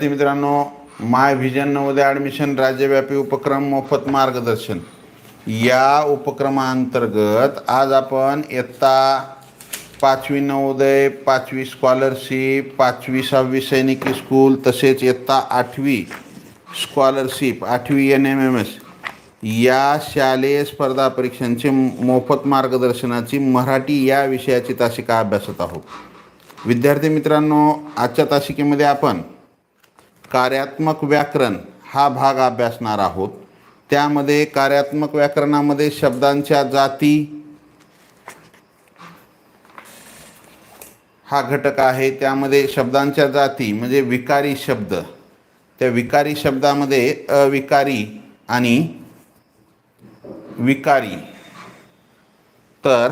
विद्यार्थी मित्रांनो माय vision Navodaya admission राज्यव्यापी उपक्रम मोफत मार्गदर्शन. या उपक्रमांतर्गत आज आपण इयत्ता पाचवी नवोदय पाचवी स्कॉलरशिप पाचवी सहावी सैनिकी स्कूल तसेच इयत्ता आठवी स्कॉलरशिप आठवी एन एम एम एस या शालेय स्पर्धा परीक्षांचे मोफत मार्गदर्शनाची मराठी या विषयाची तासिका अभ्यासत आहोत. विद्यार्थी मित्रांनो आजच्या तासिकेमध्ये आपण कार्यात्मक व्याकरण हा भाग अभ्यासणार आहोत. त्यामध्ये कार्यात्मक व्याकरणामध्ये शब्दांच्या जाती हा घटक आहे. त्यामध्ये शब्दांच्या जाती म्हणजे विकारी शब्द. त्या विकारी शब्दामध्ये अविकारी आणि विकारी. तर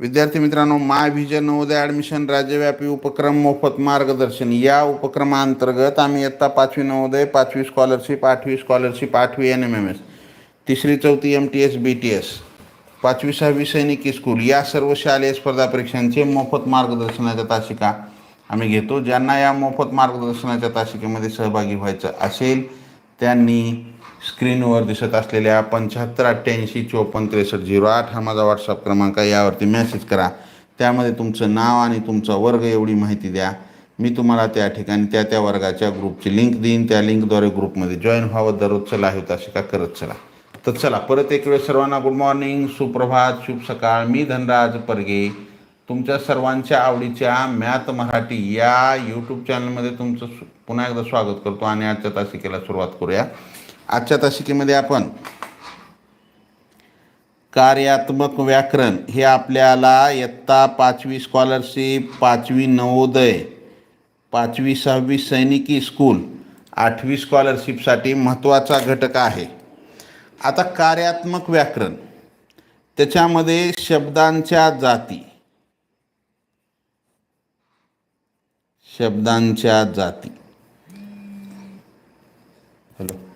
विद्यार्थी मित्रांनो माय व्हिजन नवोदय ॲडमिशन राज्यव्यापी उपक्रम मोफत मार्गदर्शन. या उपक्रमांतर्गत आम्ही इयत्ता पाचवी नवोदय पाचवी स्कॉलरशिप आठवी स्कॉलरशिप आठवी एन एम एम एस तिसरी चौथी M T S B T S पाचवी सहावी सैनिकी स्कूल या सर्व शालेय स्पर्धा परीक्षांचे मोफत मार्गदर्शनाच्या तासिका आम्ही घेतो. ज्यांना या मोफत मार्गदर्शनाच्या तासिकेमध्ये सहभागी व्हायचं असेल त्यांनी स्क्रीनवर दिसत असलेल्या पंच्याहत्तर अठ्ठ्याऐंशी चोपन्न त्रेसष्ट झिरो आठ हा माझा व्हॉट्सअप क्रमांक आहे. यावरती मेसेज करा. त्यामध्ये तुमचं नाव आणि तुमचा वर्ग एवढी माहिती द्या. मी तुम्हाला त्या ठिकाणी त्या त्या वर्गाच्या ग्रुपची लिंक देईन. त्या लिंकद्वारे ग्रुपमध्ये जॉईन व्हावं. दररोजचं लाईव्ह तासिका करत चला. तर चला परत एक वेळ सर्वांना गुड मॉर्निंग सुप्रभात शुभ सकाळ. मी धनराज परगे. तुमच्या सर्वांच्या आवडीच्या मॅथ मराठी या यूट्यूब चॅनलमध्ये तुमचं पुन्हा एकदा स्वागत करतो आणि आजच्या तासिकेला सुरुवात करूया. आजच्या तासिकेमध्ये आपण कार्यात्मक व्याकरण हे आपल्याला इयत्ता पाचवी स्कॉलरशिप पाचवी नवोदय पाचवी सहावी सैनिकी स्कूल आठवी स्कॉलरशिपसाठी महत्त्वाचा घटक आहे. आता कार्यात्मक व्याकरण त्याच्यामध्ये शब्दांच्या जाती शब्दांच्या जाती. हॅलो.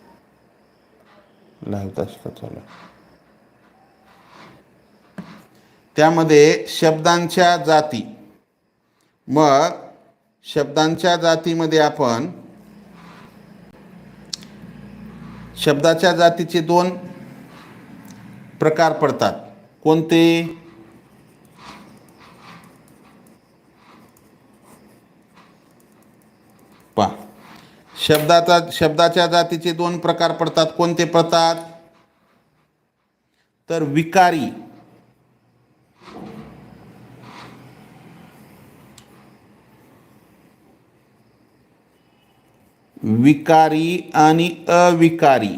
लाईव्ह तास चालू त्यामध्ये शब्दांच्या जाती. मग शब्दांच्या जातीमध्ये आपण शब्दाच्या जातीचे दोन प्रकार पडतात. कोणते पा शब्दाचा शब्दाच्या जातीचे दोन प्रकार पडतात. कोणते पडतात? तर विकारी. विकारी आणि अविकारी.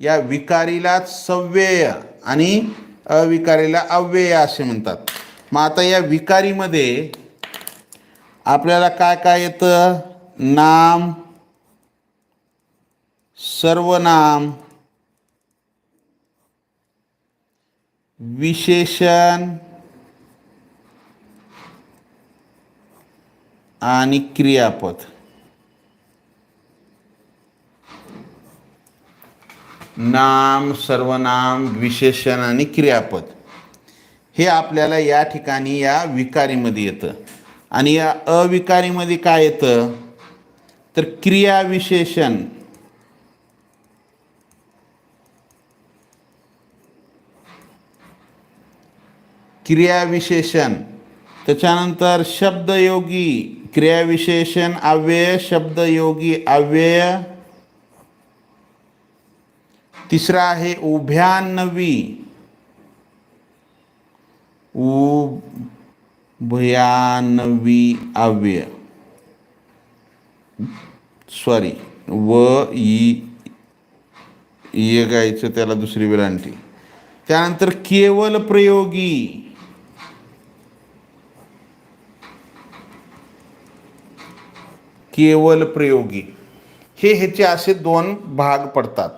या विकारीला सव्यय आणि अविकारीला अव्यय असे म्हणतात. मग आता या विकारीमध्ये आपल्याला काय काय येतं? नाम सर्वनाम विशेषण आणि क्रियापद. नाम सर्वनाम विशेषण आणि क्रियापद. हे आपल्याला या ठिकाणी या विकारीमध्ये येतं. आणि या अविकारीमध्ये काय येतं? तर क्रियाविशेषण. क्रियाविशेषण. त्याच्यानंतर शब्दयोगी. क्रियाविशेषण अव्यय शब्दयोगी अव्यय. तिसरा आहे उभ्यान्नवी. उभयानवी अव्य सॉरी व ई ये गायचं त्याला दुसरी वेलांटी त्यानंतर केवल प्रयोगी. केवल प्रयोगी. हे ह्याचे असे दोन भाग पडतात.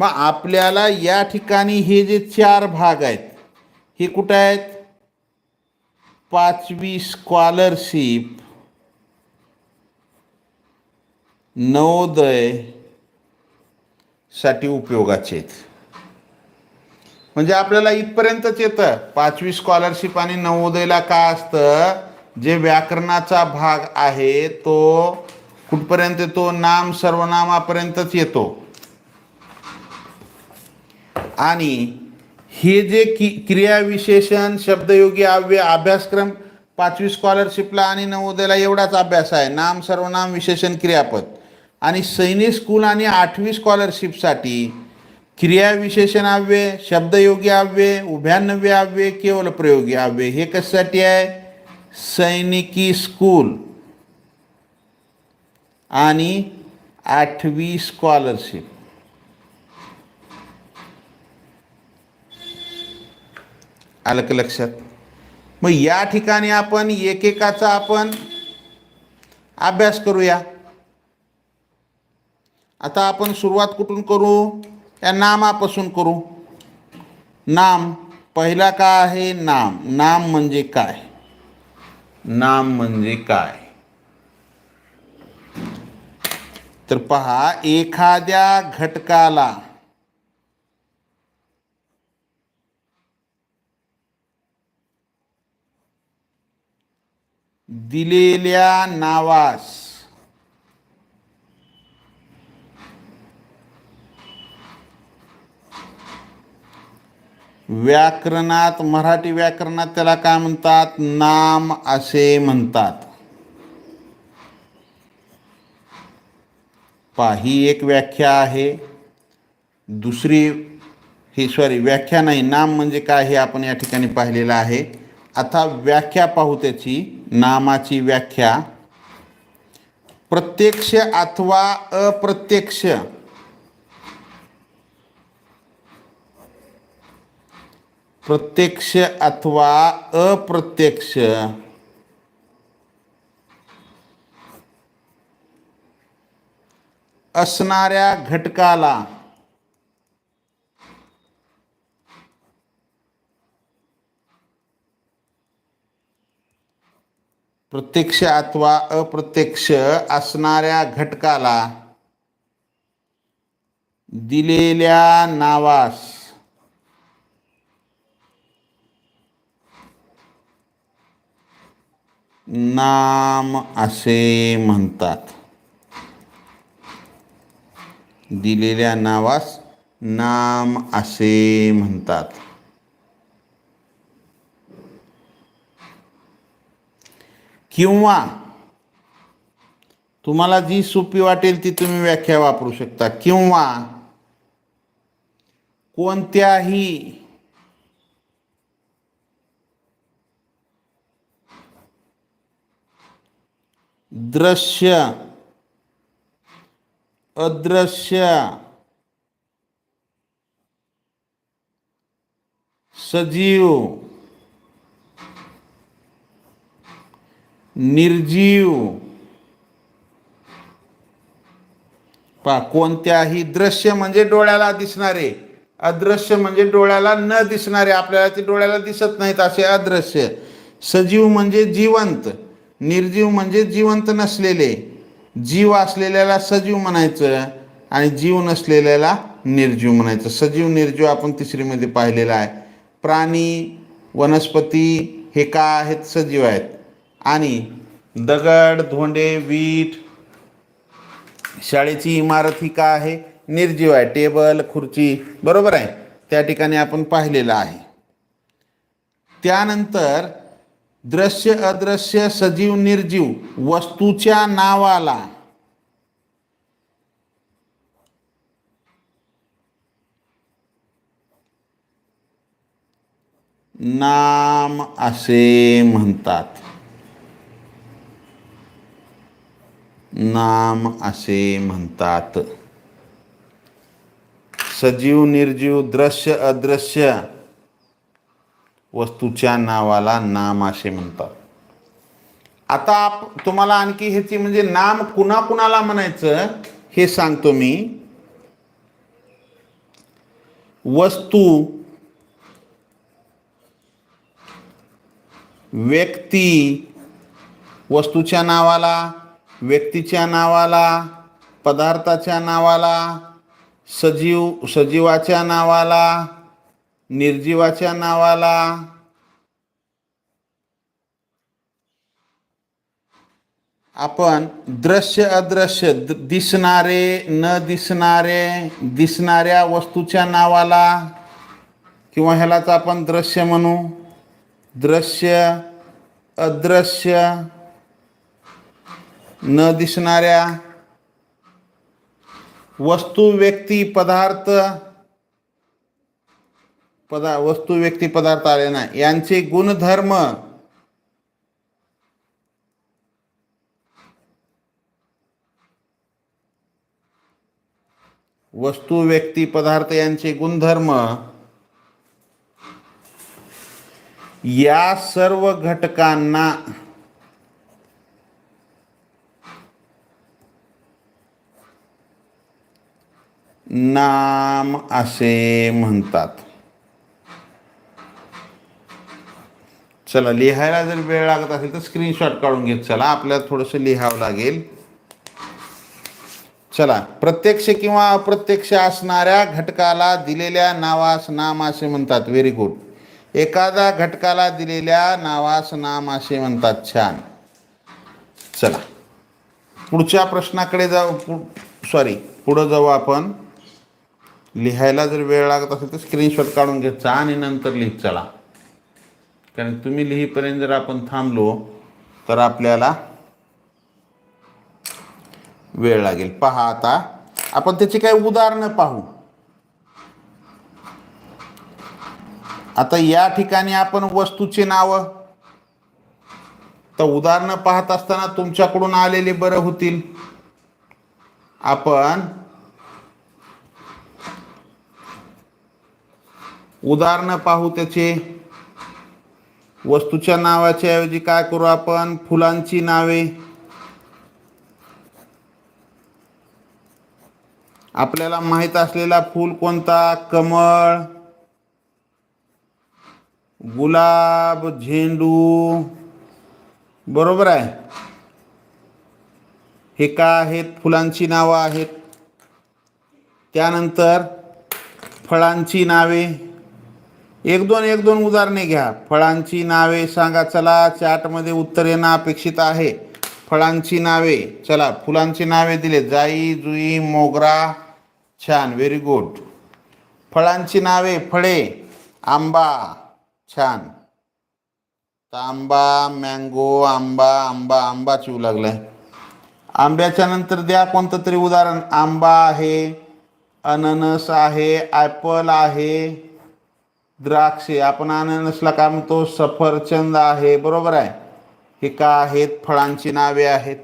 मग आपल्याला या ठिकाणी हे जे चार भाग आहेत हे कुठं आहेत? पाचवी स्कॉलरशिप नवोदयसाठी उपयोगाचे आहेत. म्हणजे आपल्याला इथपर्यंतच येतं. पाचवी स्कॉलरशिप आणि नवोदयला काय असतं? जे व्याकरणाचा भाग आहे तो कुठपर्यंत येतो? नाम सर्वनामापर्यंतच येतो. आणि हे जे कि क्रियाविशेषण शब्दयोगी अव्यय अभ्यासक्रम पाचवी स्कॉलरशिपला आणि नवोदयला एवढाच अभ्यास आहे. नाम सर्वनाम विशेषण क्रियापद. आणि सैनिक स्कूल आणि आठवी स्कॉलरशिपसाठी क्रियाविशेषण अव्यय शब्दयोगी अव्यय उभ्यानव्य अव्यय केवल प्रयोगी अव्यय हे कशासाठी आहे? सैनिकी स्कूल आणि आठवी स्कॉलरशिप आलं का लक्षात? मग या ठिकाणी आपण एकेकाचा आपण अभ्यास करूया. आता आपण सुरुवात कुठून करू? या नामापासून करू. नाम पहिला काय आहे? नाम. नाम म्हणजे काय? नाम म्हणजे काय? तर पहा एखाद्या घटकाला दिलेल्या नावास. व्याकरणात मराठी व्याकरणात त्याला काय म्हणतात? नाम असे म्हणतात. पा ही एक व्याख्या आहे. दुसरी ही सॉरी व्याख्या नाही नाम म्हणजे काय हे आपण या ठिकाणी पाहिलेलं आहे. आता व्याख्या पाहू त्याची नामाची व्याख्या. प्रत्यक्ष अथवा अप्रत्यक्ष. प्रत्यक्ष अथवा अप्रत्यक्ष. असणाऱ्या घटकाला प्रत्यक्ष अथवा अप्रत्यक्ष असणाऱ्या घटकाला दिलेल्या नावास नाम असे म्हणतात. दिलेल्या नावास नाम असे म्हणतात. किंवा तुम्हाला जी सोपी वाटेल ती तुम्ही व्याख्या वापरू शकता. किंवा कोणत्याही दृश्य अदृश्य सजीव निर्जीव. पा कोणत्याही दृश्य म्हणजे डोळ्याला दिसणारे अदृश्य म्हणजे डोळ्याला न दिसणारे आपल्याला ते डोळ्याला दिसत नाहीत असे अदृश्य. सजीव म्हणजे जिवंत निर्जीव म्हणजे जिवंत नसलेले. जीव असलेल्याला सजीव म्हणायचं आणि जीव नसलेल्याला निर्जीव म्हणायचं. सजीव निर्जीव आपण तिसरीमध्ये पाहिलेलं आहे. प्राणी वनस्पती हे का आहेत? सजीव आहेत. आणि दगड धोंडे वीट शाळेची इमारत ही का आहे? निर्जीव आहे. टेबल खुर्ची बरोबर आहे? त्या ठिकाणी आपण पाहिलेलं आहे. त्यानंतर दृश्य अदृश्य सजीव निर्जीव वस्तूच्या नावाला. नाम असे म्हणतात. नाम असे म्हणतात. सजीव निर्जीव दृश्य अदृश्य वस्तूच्या नावाला नाम असे म्हणतात. आता आप- तुम्हाला आणखी ह्याची म्हणजे नाम कुणा कुणाला म्हणायचं हे सांगतो मी. वस्तू व्यक्ती वस्तूच्या नावाला व्यक्तीच्या नावाला पदार्थाच्या नावाला सजीव सजीवाच्या नावाला निर्जीवाच्या नावाला आपण दृश्य अदृश्य दिसणारे न दिसणारे दिसणाऱ्या वस्तूच्या नावाला किंवा ह्यालाच आपण दृश्य म्हणू. दृश्य अदृश्य न दिसणाऱ्या वस्तू व्यक्ती पदार्थ पदा वस्तू व्यक्ती पदार्थ आले ना यांचे गुणधर्म वस्तू व्यक्ती पदार्थ यांचे गुणधर्म या सर्व घटकांना नाम असे म्हणतात. चला लिहायला जर वेळ लागत असेल तर स्क्रीनशॉट काढून घेत चला. आपल्याला थोडंसं लिहावं लागेल. चला प्रत्यक्ष किंवा अप्रत्यक्ष असणाऱ्या घटकाला दिलेल्या नावास नाम असे म्हणतात. व्हेरी गुड एखाद्या घटकाला दिलेल्या नावास नाम असे म्हणतात. छान. चला. पुढच्या प्रश्नाकडे जाऊ. सॉरी पुढं जाऊ आपण. लिहायला जर वेळ लागत असेल तर स्क्रीनशॉट काढून घेत जा आणि नंतर लिहित चला. कारण तुम्ही लिहीपर्यंत जर आपण थांबलो तर आपल्याला वेळ लागेल. पहा आता आपण त्याची काही उदाहरणं पाहू. आता या ठिकाणी आपण वस्तूची नावं. तर उदाहरणं पाहत असताना तुमच्याकडून आलेले बरं होतील. आपण उदाहरणं पाहू त्याचे. वस्तूच्या नावाच्या ऐवजी काय करू आपण? फुलांची नावे. आपल्याला माहीत असलेला फूल कोणता? कमळ गुलाब झेंडू. बरोबर आहे. हे काय आहेत? फुलांची नावं आहेत. त्यानंतर फळांची नावे. एक दोन एक दोन उदाहरणे घ्या. फळांची नावे सांगा चला. चॅटमध्ये उत्तर येणं अपेक्षित आहे. फळांची नावे चला. फुलांची नावे दिले जाई जुई मोगरा छान. व्हेरी गुड फळांची नावे फळे आंबा छान. तांबा मँगो आंबा आंबा आंबा चिवू लागलाय. आंब्याच्या नंतर द्या कोणतं तरी उदाहरण. आंबा आहे अननस आहे ॲपल आहे द्राक्षे आपण अननसला काय म्हणतो सफरचंद आहे बरोबर आहे? हे का आहेत? फळांची नावे आहेत.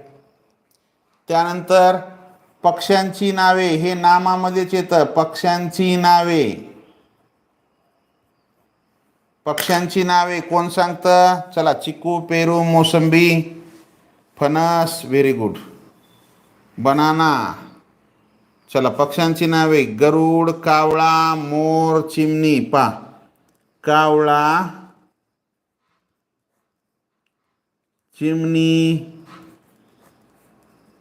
त्यानंतर पक्ष्यांची नावे हे नामामध्येच येतं. पक्ष्यांची नावे. पक्ष्यांची नावे कोण सांगतं? चला चिकू पेरू मोसंबी फणस व्हेरी गुड बनाना चला पक्ष्यांची नावे गरुड कावळा मोर चिमणी पा. कावळा चिमणी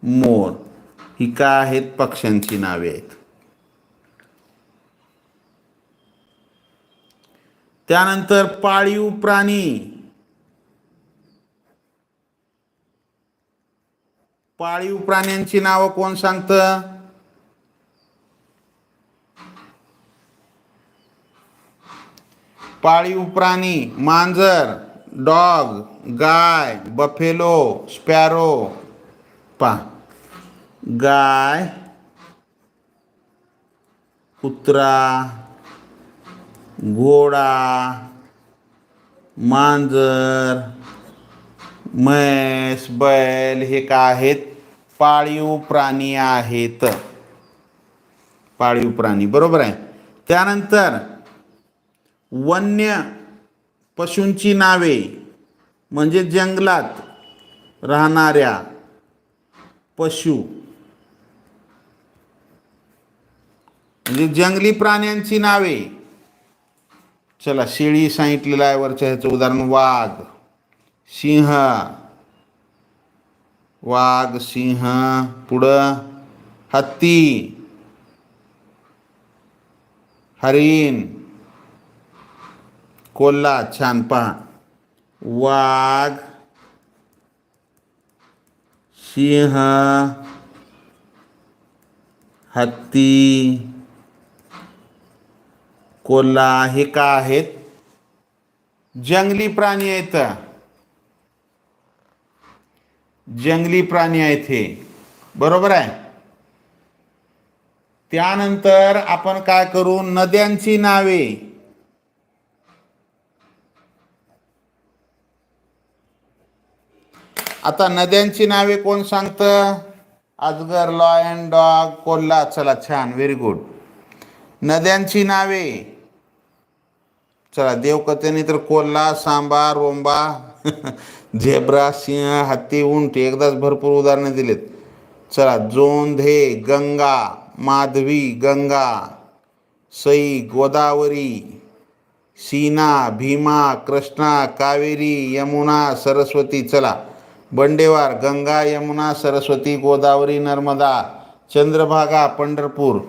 मोर. ही का आहेत? पक्ष्यांची नावे आहेत. त्यानंतर पाळीव प्राणी. पाळीव प्राण्यांची नावं कोण सांगतं? पाळीव प्राणी मांजर डॉग गाय बफेलो स्पॅरो पा गाय कुत्रा घोडा मांजर म्हैस बैल हे काय आहेत? पाळीव प्राणी आहेत. पाळीव प्राणी बरोबर आहे. त्यानंतर वन्य पशूंची नावे म्हणजे जंगलात राहणाऱ्या पशु. म्हणजे जंगली प्राण्यांची नावे. चला शेळी सांगितलेलं आहे वरच्या ह्याचं उदाहरण वाघ सिंह. वाघ सिंह पुढं हत्ती. हरिण. कोल्हा छान पहा वाघ सिंह हत्ती कोल्हा हे का आहेत? जंगली प्राणी आहेत. जंगली प्राणी आहेत हे. बरोबर आहे? त्यानंतर आपण काय करू? नद्यांची नावे. आता नद्यांची नावे कोण सांगतं? अजगर लॉयन डॉग कोल्हा. चला छान. व्हेरी गुड नद्यांची नावे. चला देवकथेने तर कोल्हा सांबा रोंबा झेब्रा सिंह हत्ती उंट एकदाच भरपूर उदाहरणे दिलेत. चला जोंधे गंगा माधवी गंगा सई गोदावरी सीना भीमा कृष्णा कावेरी यमुना सरस्वती. चला बंडेवार गंगा यमुना सरस्वती गोदावरी नर्मदा चंद्रभागा पंढरपूर.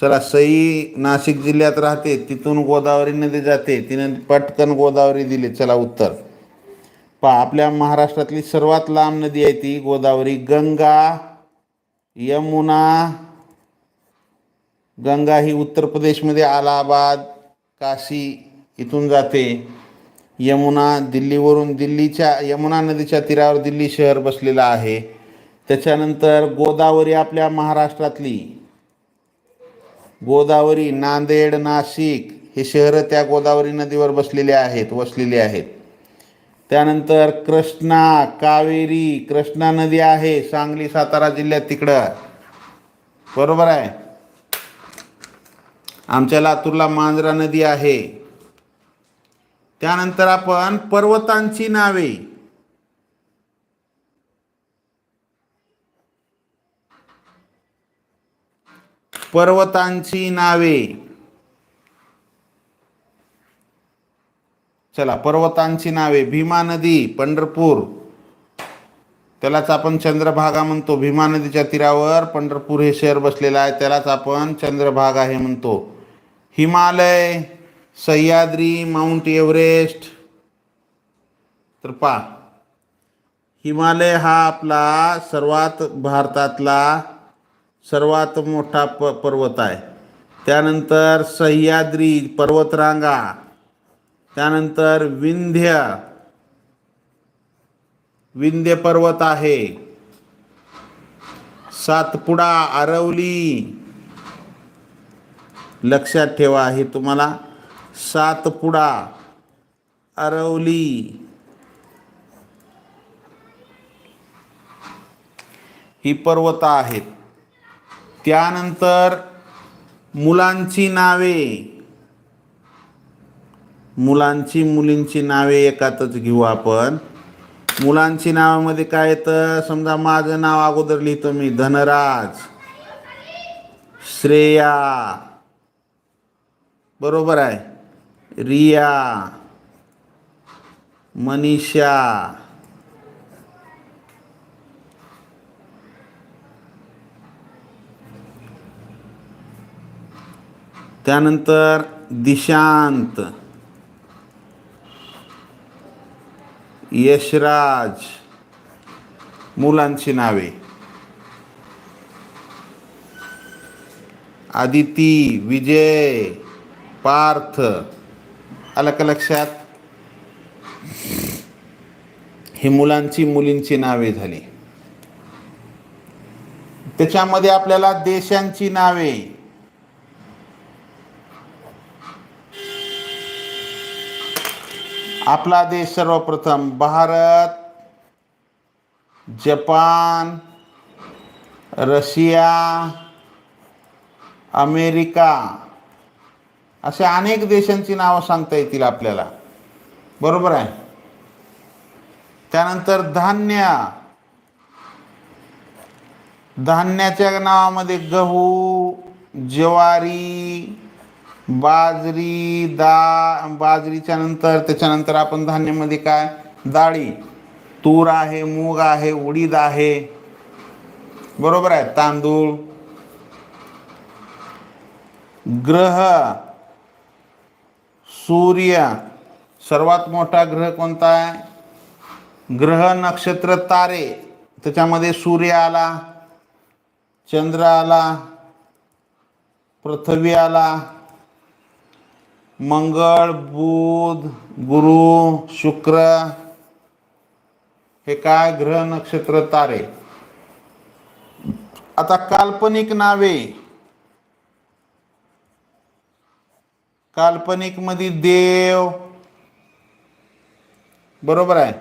चला सई नाशिक जिल्ह्यात राहते तिथून गोदावरी नदी जाते तिने पटकन गोदावरी दिली. चला उत्तर. पहा आपल्या महाराष्ट्रातली सर्वात लांब नदी आहे ती गोदावरी. गंगा यमुना गंगा ही उत्तर प्रदेशमध्ये अलाहाबाद काशी इथून जाते. यमुना दिल्लीवरून दिल्लीच्या यमुना नदीच्या तीरावर दिल्ली शहर बसलेलं आहे. त्याच्यानंतर गोदावरी आपल्या महाराष्ट्रातली. गोदावरी नांदेड नाशिक हे शहरं त्या गोदावरी नदीवर बसलेले आहेत वसलेले आहेत. त्यानंतर कृष्णा कावेरी कृष्णा नदी आहे सांगली सातारा जिल्ह्यात तिकडं. बरोबर आहे? आमच्या लातूरला मांजरा नदी आहे. त्यानंतर आपण पर्वतांची नावे. पर्वतांची नावे. चला पर्वतांची नावे. भीमा नदी पंढरपूर. त्यालाच आपण चंद्रभागा म्हणतो. भीमा नदीच्या तीरावर पंढरपूर हे शहर बसलेलं आहे. त्यालाच आपण चंद्रभागा हे म्हणतो. हिमालय. Sahyadri mount Everest. तर पा हिमालय हा आपला सर्वात भारतातला सर्वात मोठा प पर्वत आहे. त्यानंतर सह्याद्री पर्वतरांगा. त्यानंतर विंध्य. विंध्य पर्वत आहे. सातपुडा आरवली. लक्षात ठेवा हे तुम्हाला सातपुडा अरवली. ही पर्वत आहेत. त्यानंतर मुलांची नावे. मुलांची मुलींची नावे एकातच घेऊ आपण. मुलांची नावामध्ये काय येतं? समजा माझं नाव अगोदर लिहितो मी धनराज. श्रेया. बरोबर आहे. रिया मनीषा त्यानंतर दिशांत यशराज मुलांची नावे. आदिती विजय पार्थ आलं का लक्षात ही मुलांची मुलींची नावे झाली. त्याच्यामध्ये आपल्याला देशांची नावे. आपला देश सर्वप्रथम भारत जपान रशिया अमेरिका. अशा अनेक देशांची नावं सांगता येतील आपल्याला. बरोबर आहे? त्यानंतर धान्य. धान्याच्या नावामध्ये गहू ज्वारी बाजरी दा बाजरीच्या नंतर त्याच्यानंतर आपण धान्यामध्ये काय? डाळी. तूर आहे मूग आहे उडीद आहे. बरोबर आहे? तांदूळ. ग्रह. सूर्य सर्वात मोठा ग्रह कोणता आहे? ग्रह नक्षत्र तारे. त्याच्यामध्ये सूर्य आला चंद्र आला पृथ्वी आला मंगळ बुध गुरु शुक्र. हे काय ग्रह नक्षत्र तारे? आता काल्पनिक नावे. काल्पनिकमध्ये देव. बरोबर आहे?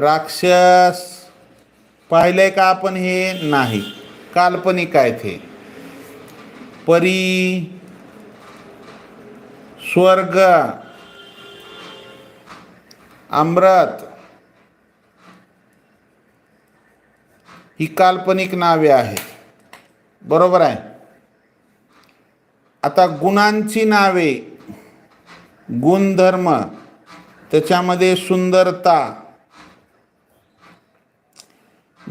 राक्षस. पाहिलंय का आपण हे? नाही. काल्पनिक आहेत हे. परी. स्वर्ग. अमृत. ही काल्पनिक नावे आहेत. बरोबर आहे? आता गुणांची नावे. गुणधर्म. त्याच्यामध्ये सुंदरता.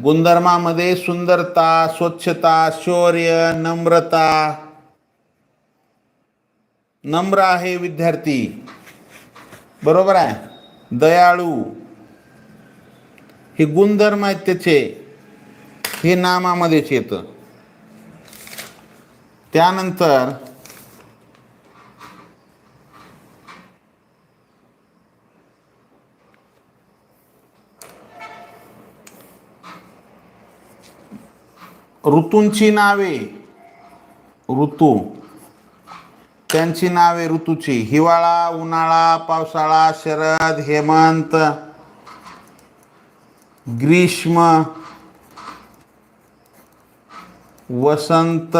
गुणधर्मामध्ये सुंदरता स्वच्छता शौर्य नम्रता. नम्र आहे विद्यार्थी. बरोबर आहे? दयाळू. हे गुणधर्म आहेत त्याचे. हे नामामध्येच येतं. त्यानंतर ऋतूंची नावे. ऋतू. त्यांची नावे ऋतूची. हिवाळा उन्हाळा पावसाळा शरद हेमंत ग्रीष्म वसंत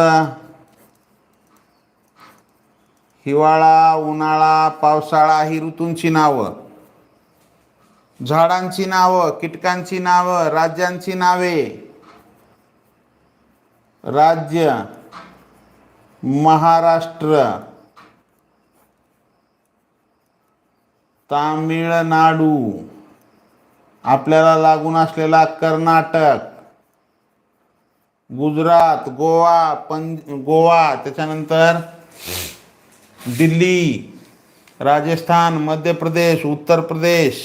हिवाळा उन्हाळा पावसाळा ही ऋतूंची नावं. झाडांची नावं कीटकांची नावं राज्यांची नावे. राज्य महाराष्ट्र तामिळनाडू आपल्याला लागून असलेला कर्नाटक गुजरात गोवा पंज गोवा त्याच्यानंतर दिल्ली राजस्थान मध्य प्रदेश उत्तर प्रदेश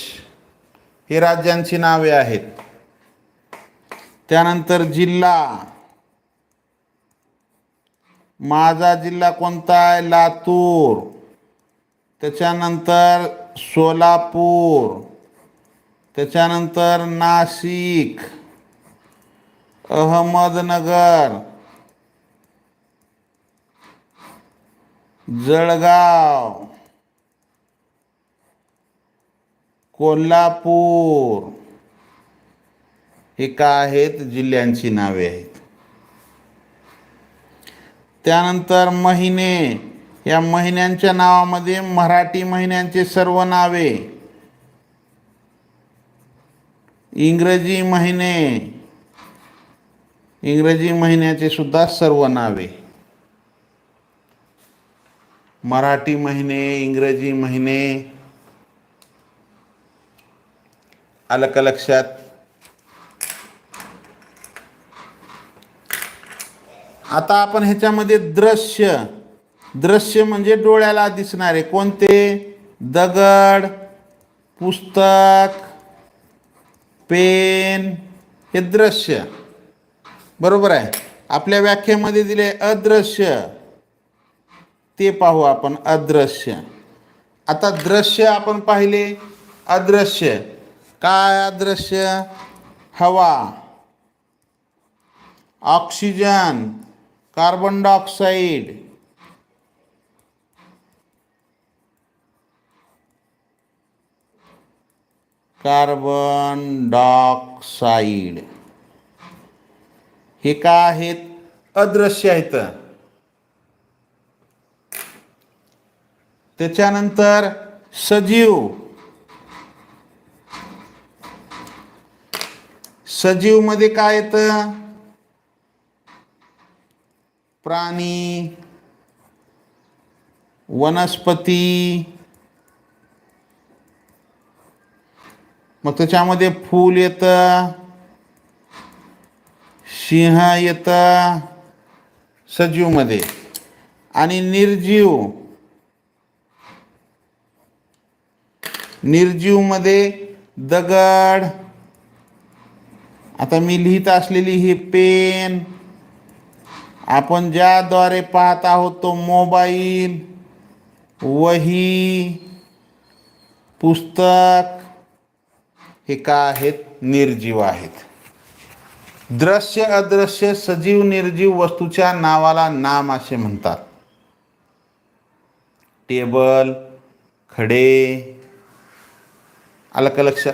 हे राज्यांची नावे आहेत. त्यानंतर जिल्हा माझा जिल्हा कोणता आहे? लातूर. त्याच्यानंतर सोलापूर. त्याच्यानंतर नाशिक. अहमदनगर. जळगाव. कोल्हापूर. हे का आहेत? जिल्ह्यांची नावे आहेत. त्यानंतर महिने. या महिन्यांच्या नावामध्ये मराठी महिन्यांचे सर्व नावे. इंग्रजी महिने. इंग्रजी महिन्याचे सुद्धा सर्व नावे. मराठी महिने इंग्रजी महिने. आलं का लक्षात आता आपण ह्याच्यामध्ये दृश्य. दृश्य म्हणजे डोळ्याला दिसणारे कोणते? दगड पुस्तक पेन हे दृश्य. बरोबर आहे? आपल्या व्याख्येमध्ये दिले अदृश्य. ते पाहू आपण अदृश्य. आता दृश्य आपण पाहिले अदृश्य. काय अदृश्य? हवा. Oxygen. Carbon dioxide carbon dioxide हे काय आहेत? अदृश्य आहेत. त्याच्यानंतर सजीव. सजीवमध्ये काय येतं? प्राणी वनस्पती. मग त्याच्यामध्ये फूल येतं सिंह येतं सजीवमध्ये. आणि निर्जीव. निर्जीवमध्ये दगड. आता मी लिहित असलेली ही पेन आपण ज्याद्वारे पाहत आहोत तो मोबाईल वही पुस्तक हे का आहेत? निर्जीव आहेत. दृश्य अदृश्य सजीव निर्जीव वस्तूच्या नावाला नाम असे म्हणतात. टेबल खडे आलं का लक्षात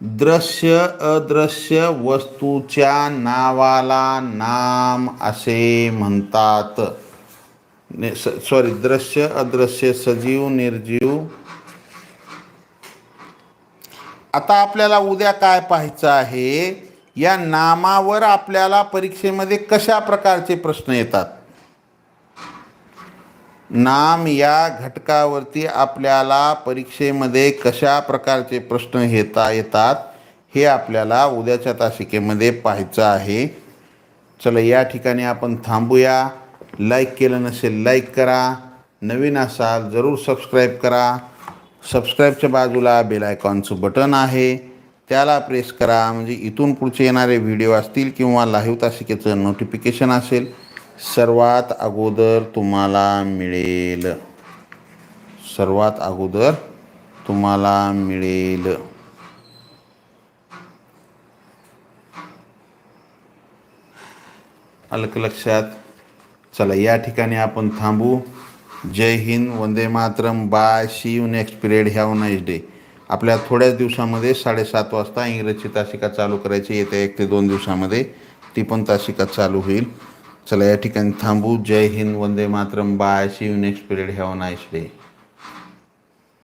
दृश्य अदृश्य वस्तूच्या नावाला नाम असे म्हणतात. सॉरी दृश्य अदृश्य सजीव निर्जीव. आता आपल्याला उद्या काय पाहायचं आहे? या नामावर आपल्याला परीक्षेमध्ये कशा प्रकारचे प्रश्न येतात? नाम या घटकावरती आपल्याला परीक्षेमध्ये कशा प्रकारचे प्रश्न येता येतात हे आपल्याला उद्याच्या तासिकेमध्ये पाहायचं आहे. चला या ठिकाणी आपण थांबूया. लाईक केलं नसेल लाईक करा. नवीन असाल जरूर सबस्क्राईब करा. सबस्क्राईबच्या बाजूला बेल आयकॉनचं बटन आहे. त्याला प्रेस करा. म्हणजे इथून पुढचे येणारे व्हिडिओ असतील किंवा लाईव्ह तासिकेचं नोटिफिकेशन असेल सर्वात अगोदर तुम्हाला मिळेल. सर्वात अगोदर तुम्हाला मिळेल. अलक लक्षात. चला या ठिकाणी आपण थांबू. जय हिंद वंदे Mataram. Bye see you next period have nice day आपल्या थोड्याच दिवसामध्ये साडेसात वाजता इंग्रजी तासिका चालू करायची. येत्या एक ते दोन दिवसामध्ये ती पण तासिका चालू होईल. चला या ठिकाणी थांबू. जय हिंद वंदे Mataram. Bye. See you next period have nice day